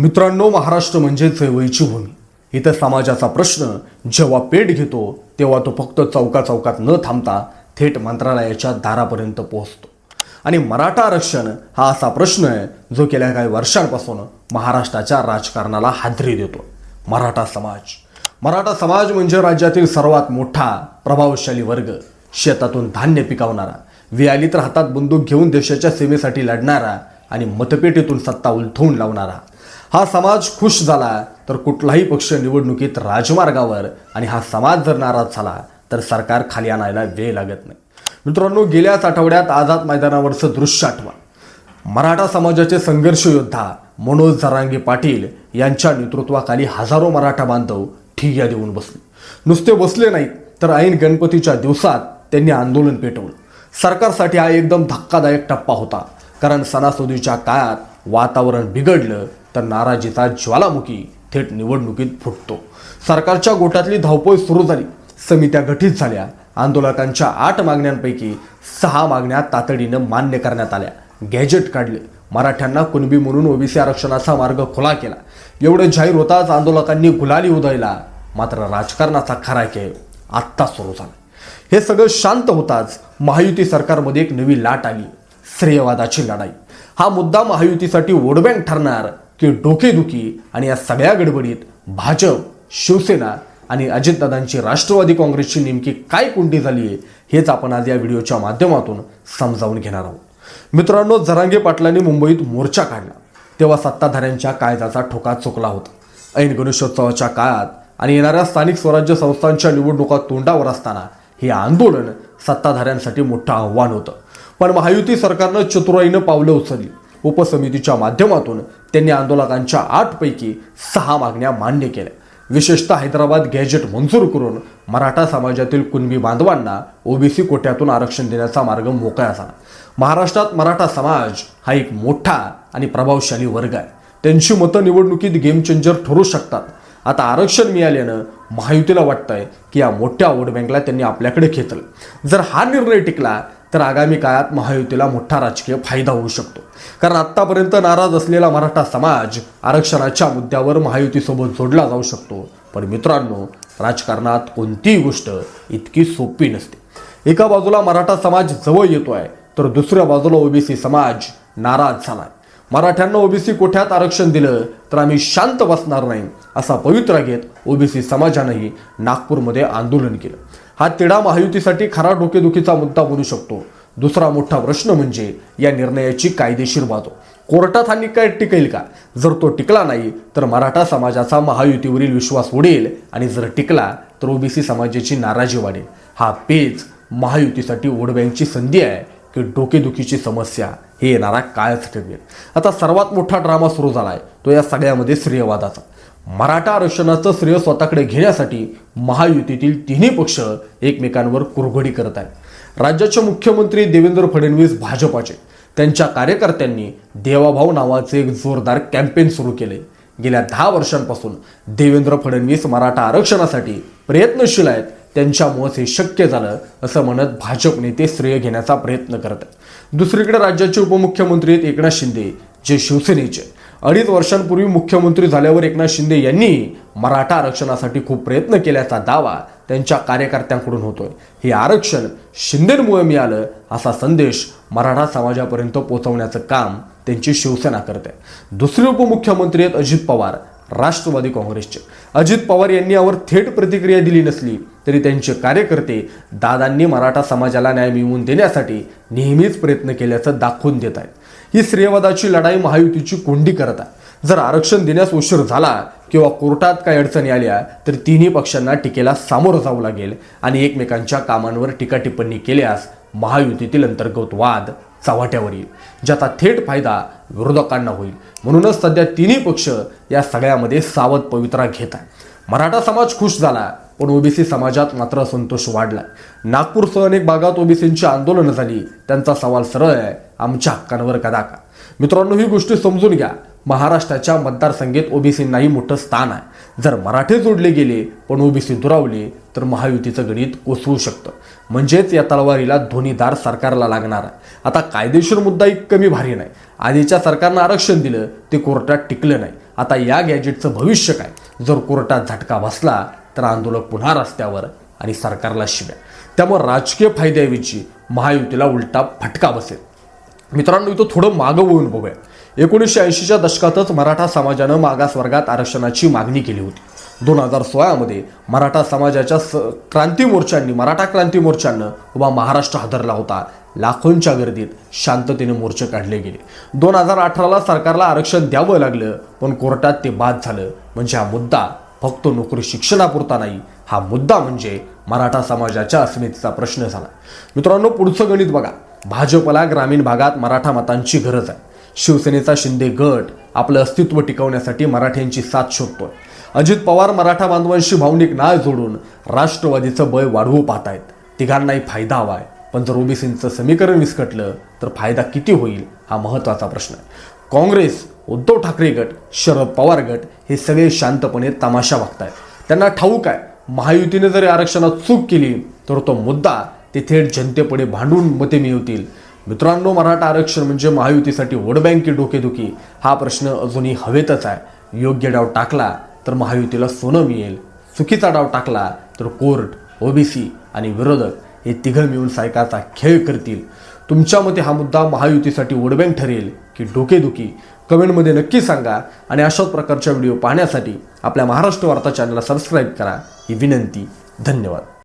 मित्रांनो महाराष्ट्र म्हणजे चळवळीची भूमी इथं समाजाचा प्रश्न जेव्हा पेट घेतो तेव्हा तो फक्त चौका चौकात न थांबता थेट मंत्रालयाच्या दारापर्यंत पोहोचतो. आणि मराठा आरक्षण हा असा प्रश्न आहे जो गेल्या काही वर्षांपासून महाराष्ट्राच्या राजकारणाला हादरी देतो. मराठा समाज. मराठा समाज म्हणजे राज्यातील सर्वात मोठा प्रभावशाली वर्ग. शेतातून धान्य पिकवणारा वियाली तर हातात बंदूक घेऊन देशाच्या सेवेसाठी लढणारा आणि मतपेटीतून सत्ता उलथवून लावणारा. हा समाज खुश झाला तर कुठलाही पक्ष निवडणुकीत राजमार्गावर आणि हा समाज जर नाराज झाला तर सरकार खाली आणायला वेळ लागत नाही. मित्रांनो गेल्याच आठवड्यात आझाद मैदानावरचं दृश्य आठवा. मराठा समाजाचे संघर्ष योद्धा मनोज जरांगे पाटील यांच्या नेतृत्वाखाली हजारो मराठा बांधव ठिय्या देऊन बसले. नुसते बसले नाहीत तर ऐन गणपतीच्या दिवसात त्यांनी आंदोलन पेटवलं. सरकारसाठी हा एकदम धक्कादायक टप्पा होता कारण सणासुदीच्या काळात वातावरण बिघडलं तर नाराजीचा ज्वालामुखी थेट निवडणुकीत फुटतो. सरकारच्या गोटातली धावपळ सुरू झाली. समित्या गठीत झाल्या. आंदोलकांच्या आठ मागण्यांपैकी सहा मागण्या तातडीनं मान्य करण्यात आल्या. गॅजेट काढले. मराठ्यांना कुणबी म्हणून ओबीसी आरक्षणाचा मार्ग खुला केला. एवढं जाहीर होताच आंदोलकांनी गुलाली उधळला. मात्र राजकारणाचा खरा खेळ आत्ता सुरू झाला. हे सगळं शांत होताच महायुती सरकारमध्ये एक नवी लाट आली. श्रेयवादाची लढाई. हा मुद्दा महायुतीसाठी वोडबँक ठरणार की डोकेदुखी आणि या सगळ्या गडबडीत भाजप शिवसेना आणि अजितदादांची राष्ट्रवादी काँग्रेसची नेमकी काय कुंडी झाली आहे हेच आपण आज या व्हिडिओच्या माध्यमातून समजावून घेणार आहोत. मित्रांनो जरांगे पाटलांनी मुंबईत मोर्चा काढला. तेव्हा सत्ताधाऱ्यांच्या कायद्याचा ठोका चुकला होता. ऐन गणेशोत्सवाच्या काळात आणि येणाऱ्या स्थानिक स्वराज्य संस्थांच्या निवडणुका तोंडावर असताना हे आंदोलन सत्ताधाऱ्यांसाठी मोठं आव्हान होतं. पण महायुती सरकारनं चतुराईनं पावलं उचलली. उपसमितीच्या माध्यमातून त्यांनी आंदोलकांच्या आठपैकी सहा मागण्या मान्य केल्या. विशेषतः हैदराबाद गॅजेट मंजूर करून मराठा समाजातील कुणबी बांधवांना ओबीसी कोट्यातून आरक्षण देण्याचा मार्ग मोकळा झाला. महाराष्ट्रात मराठा समाज हा एक मोठा आणि प्रभावशाली वर्ग आहे. त्यांची मतं निवडणुकीत गेम चेंजर ठरू शकतात. आता आरक्षण मिळाल्यानं महायुतीला वाटतंय की या मोठ्या वोट बँकला त्यांनी आपल्याकडे घेतलं. जर हा निर्णय टिकला तर आगामी काळात महायुतीला मोठा राजकीय फायदा होऊ शकतो. कारण आत्तापर्यंत नाराज असलेला मराठा समाज आरक्षणाच्या मुद्द्यावर महायुतीसोबत जोडला जाऊ शकतो. पण मित्रांनो राजकारणात कोणतीही गोष्ट इतकी सोपी नसते. एका बाजूला मराठा समाज जवळ येतो आहे तर दुसऱ्या बाजूला ओबीसी समाज नाराज झालाय. मराठ्यांना ओबीसी कोठ्यात आरक्षण दिलं तर आम्ही शांत बसणार नाही असा पवित्रा घेत ओबीसी समाजानंही नागपूरमध्ये आंदोलन केलं. हा तिढा महायुतीसाठी खरा डोकेदुखीचा मुद्दा बनू शकतो. दुसरा मोठा प्रश्न म्हणजे या निर्णयाची कायदेशीर बाजू. कोर्टात हा निकाय टिकेल का? जर तो टिकला नाही तर मराठा समाजाचा महायुतीवरील विश्वास उडेल आणि जर टिकला तर ओबीसी समाजाची नाराजी वाढेल. हा पेच महायुतीसाठी ओढब्यांची संधी आहे की डोकेदुखीची समस्या हे येणारा काळच ठरवेल. आता सर्वात मोठा ड्रामा सुरू झाला आहे तो या सगळ्यामध्ये श्रेयवादाचा. मराठा आरक्षणाचं श्रेय स्वतःकडे घेण्यासाठी महायुतीतील तिन्ही पक्ष एकमेकांवर कुरघोडी करत आहेत. राज्याचे मुख्यमंत्री देवेंद्र फडणवीस भाजपाचे. त्यांच्या कार्यकर्त्यांनी देवाभाऊ नावाचे एक जोरदार कॅम्पेन सुरू केले. गेल्या दहा वर्षांपासून देवेंद्र फडणवीस मराठा आरक्षणासाठी प्रयत्नशील आहेत. त्यांच्यामुळेच हे शक्य झालं असं म्हणत भाजप नेते श्रेय घेण्याचा प्रयत्न करत आहेत. दुसरीकडे राज्याचे उपमुख्यमंत्री आहेत एकनाथ शिंदे जे शिवसेनेचे. अडीच वर्षांपूर्वी मुख्यमंत्री झाल्यावर एकनाथ शिंदे यांनी मराठा आरक्षणासाठी खूप प्रयत्न केल्याचा दावा त्यांच्या कार्यकर्त्यांकडून होतोय. हे आरक्षण शिंदेमुळे मिळालं असा संदेश मराठा समाजापर्यंत पोहोचवण्याचं काम त्यांची शिवसेना करते. दुसरे उपमुख्यमंत्री आहेत अजित पवार राष्ट्रवादी काँग्रेसचे. अजित पवार यांनी यावर थेट प्रतिक्रिया दिली नसली तरी त्यांचे कार्यकर्ते दादांनी मराठा समाजाला न्याय मिळवून देण्यासाठी नेहमीच प्रयत्न केल्याचं दाखवून देत आहेत. ही श्रेयवादाची लढाई महायुतीची कोंडी करत आहे. जर आरक्षण देण्यास उशीर झाला किंवा कोर्टात काही अडचणी आल्या तर तिन्ही पक्षांना टीकेला सामोरं जावं लागेल आणि एकमेकांच्या कामांवर टीका टिप्पणी केल्यास महायुतीतील अंतर्गत वाद चव्हाट्यावर येईल ज्याचा थेट फायदा विरोधकांना होईल. म्हणूनच सध्या तिन्ही पक्ष या सगळ्यामध्ये सावध पवित्रा घेत आहे मराठा समाज खुश झाला पण ओबीसी समाजात मात्र असंतोष वाढला नागपूरसह अनेक भागात ओबीसींची आंदोलनं झाली त्यांचा सवाल सरळ आहे आमच्या हक्कांवर कदा का? मित्रांनो ही गोष्टी समजून घ्या. महाराष्ट्राच्या मतदारसंघात ओबीसींनाही मोठं स्थान आहे. जर मराठे जोडले गेले पण ओबीसी दुरावले तर महायुतीचं गणित कोसळू शकतं. म्हणजेच या तलवारीला ध्वनीदार सरकारला लागणार आहे. आता कायदेशीर मुद्दाही कमी भारी नाही. आधीच्या सरकारनं आरक्षण दिलं ते कोर्टात टिकलं नाही. आता या गॅजेटचं भविष्य काय? जर कोर्टात झटका बसला तर आंदोलक पुन्हा रस्त्यावर आणि सरकारला शिव्या. त्यामुळे राजकीय फायद्याऐवजी महायुतीला उलटा फटका बसेल. मित्रांनो इथं थोडं मागं वळून बघूया. एकोणीसशे ऐंशीच्या दशकातच मराठा समाजानं मागास वर्गात आरक्षणाची मागणी केली होती. दोन हजार सोळामध्ये मराठा समाजाच्या स क्रांती मोर्चांनी मराठा क्रांती मोर्चानं उभा महाराष्ट्र हादरला होता. लाखोंच्या गर्दीत शांततेने मोर्चे काढले गेले. दोन हजार अठराला सरकारला आरक्षण द्यावं लागलं पण कोर्टात ते बाद झालं. म्हणजे हा मुद्दा फक्त नोकरी शिक्षणापुरता नाही हा मुद्दा म्हणजे मराठा समाजाच्या अस्मितेचा प्रश्न झाला. मित्रांनो पुढचं गणित बघा. भाजपला ग्रामीण भागात मराठा मतांची गरज आहे. शिवसेनेचा शिंदे गट आपलं अस्तित्व टिकवण्यासाठी मराठ्यांची साथ शोधतोय. अजित पवार मराठा बांधवांशी भावनिक नाळ जोडून राष्ट्रवादीचं बळ वाढवू पाहतायत. तिघांनाही फायदा हवाय. पण जर ओबीसींचं समीकरण विस्कटलं तर फायदा किती होईल हा महत्त्वाचा प्रश्न आहे. काँग्रेस उद्धव ठाकरे गट शरद पवार गट हे सगळे शांतपणे तमाशा वागतायत. त्यांना ठाऊक आहे महायुतीने जरी आरक्षणात चूक केली तर तो मुद्दा ते थेट जनतेपुढे भांडून मते मिळवतील मित्रांनो मराठा आरक्षण म्हणजे महायुतीसाठी वोट बँकी डोकेदुखी. हा प्रश्न अजूनही हवेतच आहे. योग्य डाव टाकला तर महायुतीला सोनं मिळेल. चुकीचा डाव टाकला तर कोर्ट ओबीसी आणि विरोधक हे तिघं मिळून सायकाचा खेळ करतील. तुमच्या मते हा मुद्दा महायुतीसाठी वोटबँक ठरेल की डोकेदुखी? कमेंटमध्ये नक्की सांगा आणि अशाच प्रकारच्या व्हिडिओ पाहण्यासाठी आपल्या महाराष्ट्र वार्ता चॅनलला सबस्क्राईब करा. ही विनंती. धन्यवाद.